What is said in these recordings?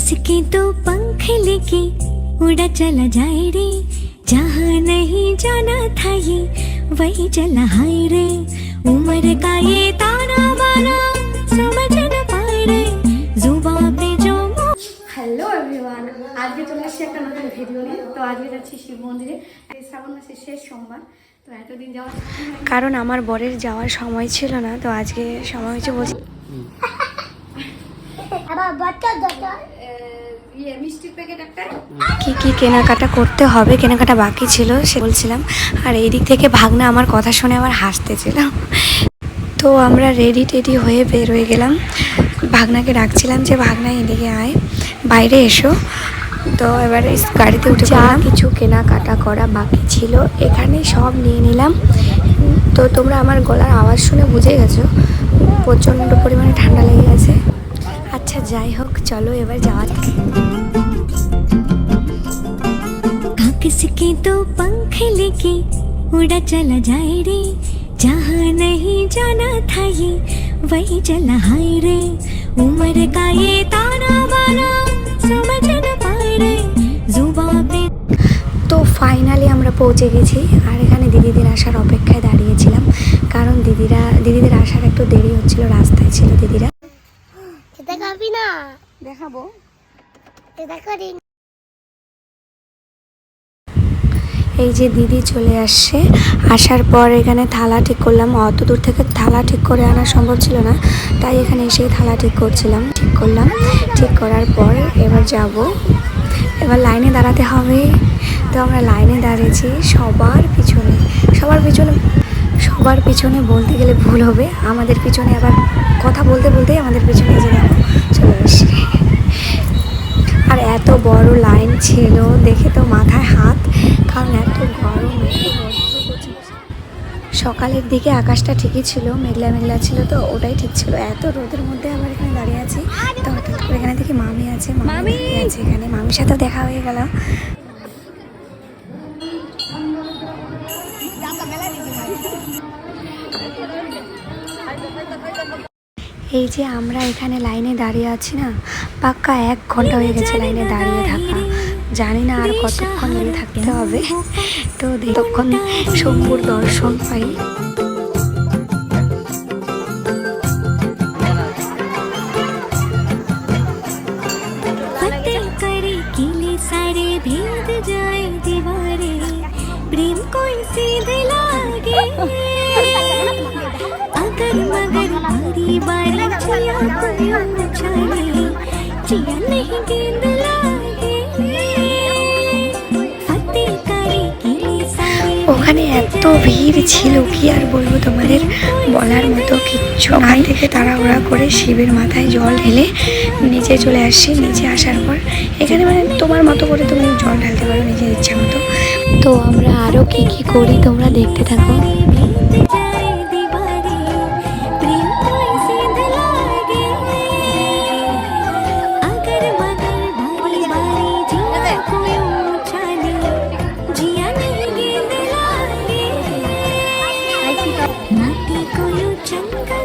किसके तो पंख लेके उड़ा चला जाए रे जहाँ नहीं जाना था ये वही चला हाय रे उम्र का ये ताना बाना समझ न पाए रे जुबा पे जो मो- হ্যালো এভরিওয়ান আজকে চলে আসছি একটা নতুন ভিডিও নিয়ে তো আজকে যাচ্ছি শিব মন্দিরে এই শ্রাবণ মাসের শেষ সোমবার তো এতদিন যাওয়ার সময় হয়নি। কারণ আমার বরের যাওয়ার সময় ছিল না তো আজকে সময় হয়েছে বলছি কি কি কেনাকাটা করতে হবে কেনাকাটা বাকি ছিল সে বলছিলাম। আর এই দিক থেকে ভাগনা আমার কথা শুনে আবার হাসতেছিল। তো আমরা রেডি টেডি হয়ে বের হয়ে গেলাম। ভাগনাকে ডাকছিলাম যে ভাগনা এদিকে আয় বাইরে এসো। তো এবার গাড়িতে উঠে যা কিছু কেনাকাটা করা বাকি ছিল এখানে সব নিয়ে নিলাম। তো তোমরা আমার গলার আওয়াজ শুনে বুঝে গেছো প্রচণ্ড পরিমাণে ঠান্ডা লেগে গেছে। আচ্ছা যাই হোক চলো এবার যাওয়া যাক। हाँ किसके तो पंख लेके उड़ा चला जाए रे जहाँ नहीं जाना था ये वही चला हाय रे उम्र का ये ताना बाना समझ न पाए रे जुबा पे তো ফাইনালি আমরা পৌঁছে গেছি আর এখানে দিদিদের আসার অপেক্ষায় দাঁড়িয়েছিলাম কারণ দিদিরা দিদিদের আসার একটু দেরি হচ্ছিল রাস্তায় ছিল দিদিরা খেতে খাবি না। দেখাবো। এই যে দিদি চলে আসছে। আসার পর এখানে থালা ঠিক করলাম। অত দূর থেকে থালা ঠিক করে আনা সম্ভব ছিল না। তাই এখানে এসেই থালা ঠিক করছিলাম। ঠিক করলাম। ঠিক করার পর এবার যাব। এবার লাইনে দাঁড়াতে হবে। তো আমরা লাইনে দাঁড়িয়েছি সবার পিছনে। সবার পিছনে সবার পিছনে বলতে গেলে ভুল হবে। আমাদের পিছনে আবার কথা বলতে বলতেই আমাদের পিছনে যে দেখো চলে আসছে আর এত বড় লাইন ছিল দেখে তো মাথায় হাত কারণ এত গরম। সকালের দিকে আকাশটা ঠিকই ছিল মেঘলা মেঘলা ছিল তো ওটাই ঠিক ছিল। এত রোদের মধ্যে আবার এখানে দাঁড়িয়ে আছি। তো হঠাৎ করে এখানে দেখি মামি আছে মামি আছে এখানে। মামির সাথেও দেখা হয়ে গেল এই যে আমরা এখানে লাইনে দাঁড়িয়ে আছি না পাক্কা এক ঘন্টা হয়ে গেছে লাইনে দাঁড়িয়ে থাকা জানি না আর কতক্ষণ লেগে থাকতে হবে তো ততক্ষণ শম্ভুর দর্শন পাই फतेह करे किले सारे भेद जाए दीवारे प्रेम कोई सीधे लागे बारी चिया कोई उछाले चिया नहीं गेंद लागे फतेह करे किले सारे ওখানে এত ভিড় ছিল কি আর বলবো তোমাদের বলার মতো কিচ্ছু না থেকে তাড়াহুড়া করে শিবের মাথায় জল ঢেলে নিচে চলে আসছি নিচে আসার পর এখানে মানে তোমার মতো করে তুমি জল ঢালতে পারো নিজের ইচ্ছা মতো তো আমরা আরও কি কি করি তোমরা দেখতে থাকো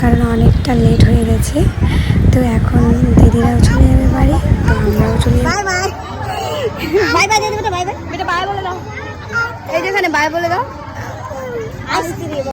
কারণ অনেকটা লেট হয়ে গেছে। তো এখন দিদিরাও চলে যাবে বাড়ি তো আমরাও চলে যাব। Bye bye bye bye bye bye এটা বাই বলে দাও। এই যেখানে বাই বলে দাও।